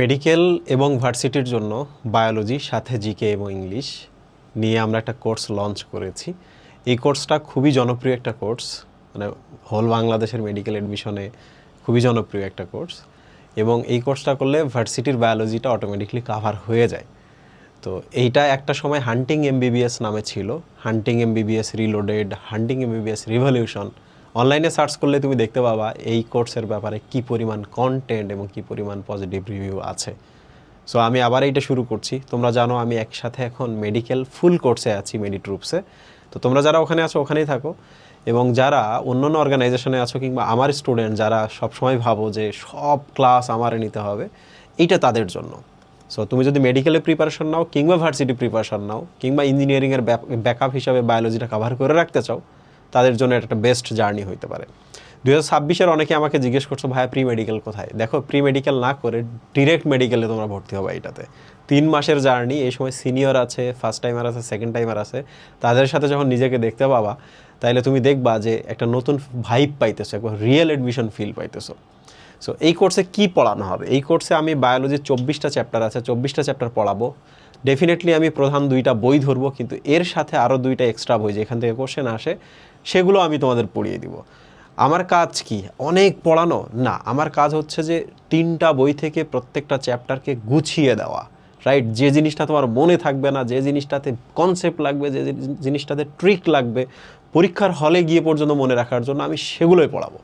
Medical এবং ভার্সিটির জন্য বায়োলজি, সাথে জিকে এবং ইংলিশ নিয়ে আমরা একটা কোর্স লঞ্চ করেছি। এই কোর্সটা খুবই জনপ্রিয় একটা কোর্স মানে হোল বাংলাদেশের মেডিকেল অ্যাডমিশনে খুবই জনপ্রিয় একটা কোর্স। এবং এই কোর্সটা করলে ভার্সিটির বায়োলজিটা অটোমেটিকলি কাভার হয়ে যায়। তো এইটা একটা সময় হান্টিং এমবিবিএস নামে ছিল। Hunting MBBS reloaded hunting MBBS revolution অনলাইনে সার্চ করলে তুমি দেখতে পাবা এই কোর্সের ব্যাপারে কি পরিমাণ কন্টেন্ট এবং কি পরিমাণ পজিটিভ রিভিউ আছে। সো আমি আবার এইটা শুরু করছি। তোমরা জানো আমি একসাথে এখন মেডিকেল ফুল কোর্সে আছি মেডিট্রুপসে তো তোমরা যারা ওখানে আছো, ওখানেই থাকো। এবং যারা অন্য অন্য অর্গানাইজেশনে আছো কিংবা আমার স্টুডেন্ট যারা সবসময় ভাবো যে সব ক্লাস আমারে নিতে হবে, এইটা তাদের জন্য। সো তুমি যদি মেডিকেলে প্রিপারেশন নাও কিংবা ভার্সিটি প্রিপারেশন নাও, কিংবা ইঞ্জিনিয়ারিংয়ের ব্যাকআপ হিসাবে বায়োলজিটা কভার করে রাখতে চাও তাদের জন্য একটা বেস্ট জার্নি হইতে পারে। দু হাজার ছাব্বিশের অনেকে আমাকে জিজ্ঞেস করছ, ভাইয়া প্রি মেডিকেল কোথায়? দেখো প্রি মেডিকেল না করে ডিরেক্ট মেডিকেলে তোমরা ভর্তি হবে এটাতে তিন মাসের জার্নি এই সময় সিনিয়র আছে ফার্স্ট টাইমার আছে সেকেন্ড টাইমার আছে। তাদের সাথে যখন নিজেকে দেখতে পাবা, তাইলে তুমি দেখবা যে একটা নতুন ভাইব পাইতেছো, একবার রিয়েল অ্যাডমিশন ফিল পাইতেছো। সো এই কোর্সে কি পড়ানো হবে? এই কোর্সে আমি বায়োলজির চব্বিশটা চ্যাপ্টার আছে, চব্বিশটা চ্যাপ্টার পড়াবো। ডেফিনেটলি আমি প্রধান দুইটা বই ধরবো, কিন্তু এর সাথে আরও দুইটা এক্সট্রা বই যেখান থেকে কোশ্চেন আসে, সেগুলো আমি তোমাদের পড়িয়ে দিব। আমার কাজ কি? অনেক পড়ানো? না, আমার কাজ হচ্ছে যে তিনটা বই থেকে প্রত্যেকটা চ্যাপ্টারকে গুছিয়ে দেওয়া রাইট যে জিনিসটা তোমার মনে থাকবে না, যে জিনিসটাতে কনসেপ্ট লাগবে, যে জিনিসটাতে ট্রিক লাগবে, পরীক্ষার হলে গিয়ে পর্যন্ত মনে রাখার জন্য আমি সেগুলোই পড়াবো।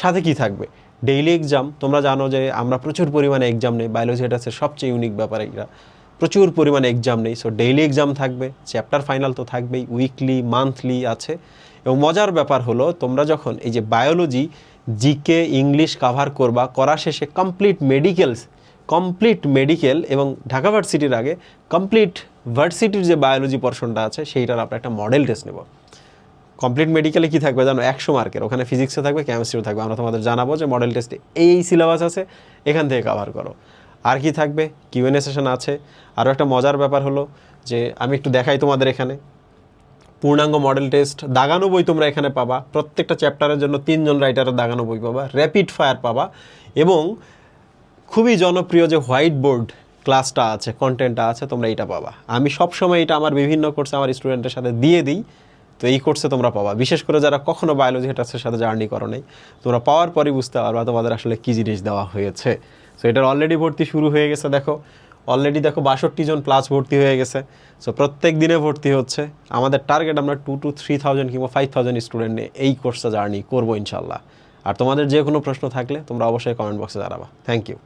সাথে কি থাকবে? ডেইলি এক্সাম তোমরা জানো যে আমরা প্রচুর পরিমাণে এক্সাম নেই বায়োলজি এটা সবচেয়ে ইউনিক ব্যাপার এটা প্রচুর পরিমাণে এক্সাম নেই। সো ডেইলি এক্সাম থাকবে চ্যাপ্টার ফাইনাল তো থাকবেই উইকলি মান্থলি আছে। এবং মজার ব্যাপার হলো, তোমরা যখন এই যে বায়োলজি জিকে ইংলিশ কাভার করবা, করা শেষে কমপ্লিট মেডিকেলস কমপ্লিট মেডিকেল এবং ঢাকা ভার্সিটির আগে কমপ্লিট ভার্সিটির যে বায়োলজি পোর্শনটা আছে, সেইটার আমরা একটা মডেল টেস্ট নেব। কমপ্লিট মেডিকেলে কি থাকবে জানো? একশো মার্কের ওখানে ফিজিক্সে থাকবে কেমিস্ট্রিও থাকবে। আমরা তোমাদের জানাব যে মডেল টেস্টে এই সিলেবাস আছে, এখান থেকে কাভার করো। আর কি থাকবে? কিউএনএ সেশন আছে। আরও একটা মজার ব্যাপার হলো যে, আমি একটু দেখাই তোমাদের এখানে। পূর্ণাঙ্গ মডেল টেস্ট দাগানো বই তোমরা এখানে পাবা। প্রত্যেকটা চ্যাপ্টারের জন্য তিনজন রাইটারের দাগানো বই পাবা। র্যাপিড ফায়ার পাবা। এবং খুবই জনপ্রিয় যে হোয়াইট বোর্ড ক্লাসটা আছে কন্টেন্টটা আছে, তোমরা এটা পাবা। আমি সবসময় এটা আমার বিভিন্ন কোর্সে আমার স্টুডেন্টের সাথে দিয়ে দিই। তো এই কোর্সে তোমরা পাবা। বিশেষ করে যারা কখনো বায়োলজি হেটার্সের সাথে জার্নি করো নাই, তোমরা পাওয়ার পরই বুঝতে পারবা তোমাদের আসলে কী জিনিস দেওয়া হয়েছে। সো এটার অলরেডি ভর্তি শুরু হয়ে গেছে, দেখো। অলরেডি দেখো, বাষট্টি জন প্লাস ভর্তি হয়ে গেছে। সো প্রত্যেক দিনে ভর্তি হচ্ছে। আমাদের টার্গেট আমরা টু টু থ্রি থাউজেন্ড কিংবা ফাইভ থাউজেন্ড স্টুডেন্ট নিয়ে এই কোর্সটা জার্নি করব ইনশাল্লাহ আর তোমাদের যে কোনো প্রশ্ন থাকলে তোমরা অবশ্যই কমেন্ট বক্সে জানাবা। Thank you